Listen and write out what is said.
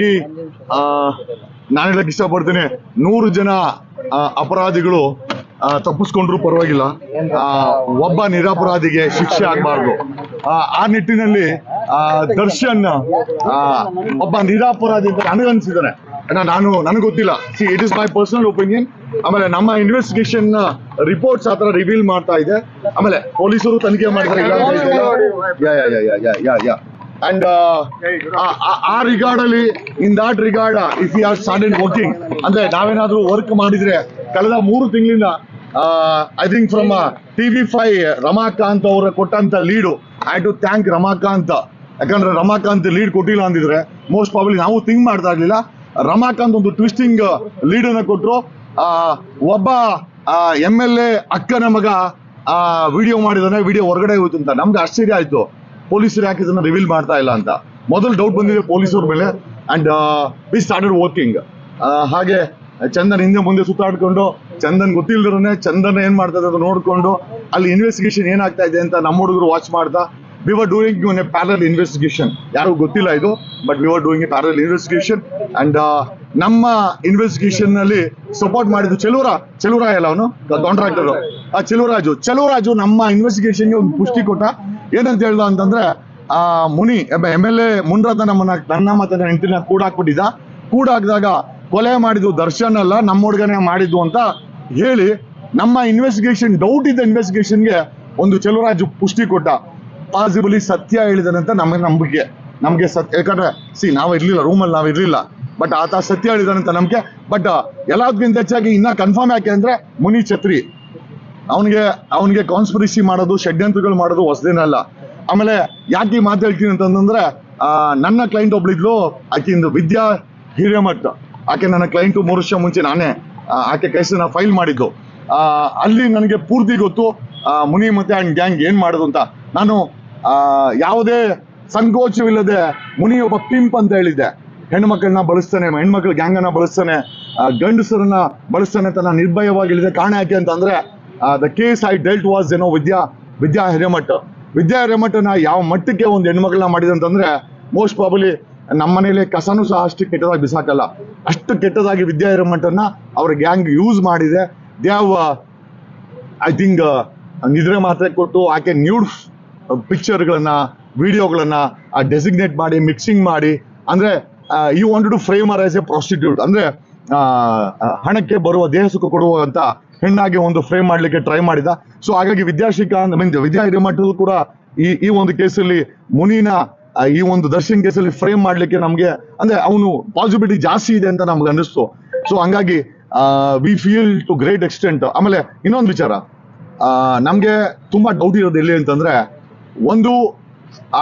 ಹಾಗಾಗಿ ಆ, ನಾನು ಹೇಳಕ್ ಇಷ್ಟಪಡ್ತೀನಿ. ನೂರು ಜನ ಅಪರಾಧಿಗಳು ತಪ್ಪಿಸ್ಕೊಂಡ್ರು ಪರವಾಗಿಲ್ಲ. ಆ, ಒಬ್ಬ ನಿರಪರಾಧಿಗೆ ಶಿಕ್ಷೆ ಆಗಬಾರ್ದು. ಆ ನಿಟ್ಟಿನಲ್ಲಿ ಆ, ದರ್ಶನ್ ಆ, ಒಬ್ಬ ನಿರಪರಾಧಿ ಅಂತ ನನಗನ್ಸಿದ್ದಾನೆ ಯಾಕಂದ್ರೆ ನಾನು ನನಗೆ ಗೊತ್ತಿಲ್ಲ. See it is my personal opinion ಆಮೇಲೆ ನಮ್ಮ ಇನ್ವೆಸ್ಟಿಗೇಷನ್ ರಿಪೋರ್ಟ್ಸ್ ಆ ಥರ ರಿವೀಲ್ ಮಾಡ್ತಾ ಇದೆ. ಆಮೇಲೆ ಪೊಲೀಸರು ತನಿಖೆ ಮಾಡಿದ್ರೆ ಅಂಡ್ ಆ ರಿಗಾರ್ಡ್ ಅಲ್ಲಿ in that regard if you are started working ಅಂದ್ರೆ ನಾವೇನಾದ್ರೂ ವರ್ಕ್ ಮಾಡಿದ್ರೆ ಕಳೆದ ಮೂರು ತಿಂಗಳಿಂದ I think from TV five Ramakant ಅವರ ಕೊಟ್ಟಂತ lead I to thank Ramakant. ಯಾಕಂದ್ರೆ ರಮಾಕಾಂತ್ ಲೀಡ್ ಕೊಟ್ಟಿಲ್ಲ ಅಂದಿದ್ರೆ ಮೋಸ್ಟ್ ಪ್ರಾಬ್ಲಿ ನಾವು ಥಿಂಕ್ ಮಾಡ್ತಾ ಇರ್ಲಿಲ್ಲ. ರಮಾಕಾಂತ್ ಒಂದು ಟ್ವಿಸ್ಟಿಂಗ್ ಲೀಡ್ ಅನ್ನ ಕೊಟ್ರು. ಆ, ಒಬ್ಬ ಎಂ ಎಲ್ ಎ ಅಕ್ಕನ ಮಗ ವಿಡಿಯೋ ಮಾಡಿದಾನೆ ವಿಡಿಯೋ ಹೊರಗಡೆ ಹೋಯ್ತು ಅಂತ. ನಮ್ಗೆ ಆಶ್ಚರ್ಯ ಆಯ್ತು. ಪೊಲೀಸರು ಯಾಕೆ ಇದನ್ನ ರಿವೀಲ್ ಮಾಡ್ತಾ ಇಲ್ಲ ಅಂತ. ಮೊದಲು ಡೌಟ್ ಬಂದಿದೆ ಪೊಲೀಸರ ಮೇಲೆ ಅಂಡ್ ವಿ ಸ್ಟಾರ್ಟೆಡ್ ವರ್ಕಿಂಗ್ ಹಾಗೆ ಚಂದನ್ ಹಿಂದೆ ಮುಂದೆ ಸುತ್ತಾಡ್ಕೊಂಡು, ಚಂದನ್ ಗೊತ್ತಿಲ್ಲದ್ರೆ ಚಂದನ್ ಏನ್ ಮಾಡ್ತಾ ಇದೆ ನೋಡ್ಕೊಂಡು, ಅಲ್ಲಿ ಇನ್ವೆಸ್ಟಿಗೇಷನ್ ಏನಾಗ್ತಾ ಇದೆ ಅಂತ ನಮ್ಮ ಹುಡುಗರು ವಾಚ್ ಮಾಡ್ತಾ we were doing a parallel investigation ಯಾರಿಗೂ ಗೊತ್ತಿಲ್ಲ ಇದು but we were doing a parallel investigation and ನಮ್ಮ ಇನ್ವೆಸ್ಟಿಗೇಷನ್ನಲ್ಲಿ ಸಪೋರ್ಟ್ ಮಾಡಿದ್ದು ಚೆಲುವರ ಚೆಲುವರ ಎಲ್ಲ ಅವನು? ಕಾಂಟ್ರಾಕ್ಟರ್ ಚೆಲುವರಾಜು. ಚೆಲುವರಾಜು ನಮ್ಮ ಇನ್ವೆಸ್ಟಿಗೇಷನ್ಗೆ ಒಂದು ಪುಷ್ಟಿ ಕೊಟ್ಟ. ಏನಂತ ಹೇಳ್ದ ಅಂತಂದ್ರೆ, ಆ, Muni M L A Munirathna ನಮ್ಮನ್ನ ನನ್ನ ಮತ್ತೆ ಹೆಂಡತಿನ ಕೂಡಾಕ್ಬಿಟ್ಟಿದ್ದ. ಕೂಡಾಕಿದಾಗ ಕೊಲೆ ಮಾಡಿದ್ದು ದರ್ಶನ್ ಅಲ್ಲ, ನಮ್ಮ ಹುಡುಗನೇ ಮಾಡಿದ್ದು ಅಂತ ಹೇಳಿ ನಮ್ಮ ಇನ್ವೆಸ್ಟಿಗೇಷನ್ ಡೌಟ್ ಇದ್ದ ಇನ್ವೆಸ್ಟಿಗೇಷನ್ಗೆ ಒಂದು ಚಲುವರಾಜು ಪುಷ್ಟಿ ಕೊಟ್ಟ. ಪಾಸಿಬಲಿ ಸತ್ಯ ಹೇಳಿದಾನಂತ ನಮಗೆ ನಂಬಿಕೆ. ನಮಗೆ ಸತ್ಯ ಯಾಕಂದ್ರೆ ಸಿ ನಾವು ಇರ್ಲಿಲ್ಲ ರೂಮಲ್ಲಿ ನಾವು ಇರ್ಲಿಲ್ಲ. ಬಟ್ ಆತ ಸತ್ಯ ಹೇಳಿದಾನಂತ ನಂಬಿಕೆ. ಬಟ್ ಎಲ್ಲದಕ್ಕಿಂತ ಹೆಚ್ಚಾಗಿ ಇನ್ನ ಕನ್ಫರ್ಮ್ ಯಾಕೆ ಅಂದ್ರೆ ಮುನಿ ಛತ್ರಿ. ಅವನಿಗೆ ಅವನಿಗೆ ಕಾನ್ಸ್ಪಿರಸಿ ಮಾಡೋದು, ಷಡ್ಯಂತ್ರಗಳು ಮಾಡೋದು ಹೊಸದೇನಲ್ಲ. ಆಮೇಲೆ ಯಾಕೆ ಈ ಮಾತು ಹೇಳ್ತೀನಿ ಅಂತಂದ್ರೆ ನನ್ನ ಕ್ಲೈಂಟ್ ಒಬ್ಳಿದ್ಲು ಆಕೆಯಿಂದ ವಿದ್ಯಾ ಹಿರೇಮಠ್. ಆಕೆ ನನ್ನ ಕ್ಲೈಂಟ್ ಮೂರು ವರ್ಷ ಮುಂಚೆ ನಾನೇ ಆಕೆ ಕೇಸನ್ನ ಫೈಲ್ ಮಾಡಿದ್ದು. ಅಲ್ಲಿ ನನಗೆ ಪೂರ್ತಿ ಗೊತ್ತು ಮುನಿ ಮತ್ತೆ ಅಂಡ್ ಗ್ಯಾಂಗ್ ಏನು ಮಾಡೋದು ಅಂತ. ನಾನು ಯಾವುದೇ ಸಂಕೋಚವಿಲ್ಲದೆ ಮುನಿ ಒಬ್ಬ ಪಿಂಪ್ ಅಂತ ಹೇಳಿದ್ದೆ. ಹೆಣ್ಮಕ್ಳನ್ನ ಬಳಸ್ತಾನೆ ಹೆಣ್ಮಕ್ಳು ಗ್ಯಾಂಗ್ ಅನ್ನ ಬಳಸ್ತಾನೆ ಗಂಡಸರನ್ನ ಬಳಸ್ತಾನೆ ಅಂತ ನಾನು ನಿರ್ಭಯವಾಗಿ ಹೇಳಿದೆ ಕಾರಣ ಯಾಕೆ ಅಂತಂದ್ರೆ the case I dealt was ಏನೋ ವಿದ್ಯಾ ವಿದ್ಯಾ ಹಿರೇಮಠ. ವಿದ್ಯಾ ಹಿರೇಮಠನ ಯಾವ ಮಟ್ಟಕ್ಕೆ ಒಂದು ಹೆಣ್ಮಗಳನ್ನ ಮಾಡಿದೆ ಅಂತಂದ್ರೆ ಮೋಸ್ಟ್ ಪ್ರಾಬಲಿ ನಮ್ಮ ಮನೇಲಿ ಕಸನೂ ಸಹ ಅಷ್ಟು ಕೆಟ್ಟದಾಗಿ ಬಿಸಾಕಲ್ಲ. ಅಷ್ಟು ಕೆಟ್ಟದಾಗಿ ವಿದ್ಯಾ ಹಿರೇಮಠನ ಅವ್ರ ಗ್ಯಾಂಗ್ ಯೂಸ್ ಮಾಡಿದೆ. ದೇ ಐ ಥಿಂಕ್ ನಿದ್ರೆ ಮಾತ್ರೆ ಕೊಟ್ಟು ಆಕೆ ನ್ಯೂಡ್ ಪಿಕ್ಚರ್ಗಳನ್ನ ವಿಡಿಯೋಗಳನ್ನ ಡೆಸಿಗ್ನೇಟ್ ಮಾಡಿ ಮಿಕ್ಸಿಂಗ್ ಮಾಡಿ. ಅಂದ್ರೆ you want to frame her as a prostitute ಅಂದ್ರೆ ಹಣಕ್ಕೆ ಬರುವ, ದೇಹ ಸುಖ ಕೊಡುವಂತ ಹೆಣ್ಣಾಗಿ ಒಂದು ಫ್ರೇಮ್ ಮಾಡ್ಲಿಕ್ಕೆ ಟ್ರೈ ಮಾಡಿದ. ಸೊ ಹಾಗಾಗಿ ವಿದ್ಯಾಶ್ರೀಕಾಂತ್ ಮೀನ್ ವಿದ್ಯಾ ಹಿರೇಮಠರು ಕೂಡ ಈ ಈ ಒಂದು ಕೇಸಲ್ಲಿ ಮುನಿನ ಈ ಒಂದು ದರ್ಶನ್ ಕೇಸಲ್ಲಿ ಫ್ರೇಮ್ ಮಾಡ್ಲಿಕ್ಕೆ ನಮ್ಗೆ, ಅಂದ್ರೆ ಅವನು ಪಾಸಿಬಿಲಿಟಿ ಜಾಸ್ತಿ ಇದೆ ಅಂತ ನಮ್ಗೆ ಅನಿಸ್ತು ಸೊ ಹಂಗಾಗಿ we feel to great extent ಆಮೇಲೆ ಇನ್ನೊಂದು ವಿಚಾರ. ನಮ್ಗೆ ತುಂಬಾ ಡೌಟ್ ಇರೋದು ಎಲ್ಲಿ ಅಂತಂದ್ರೆ, ಒಂದು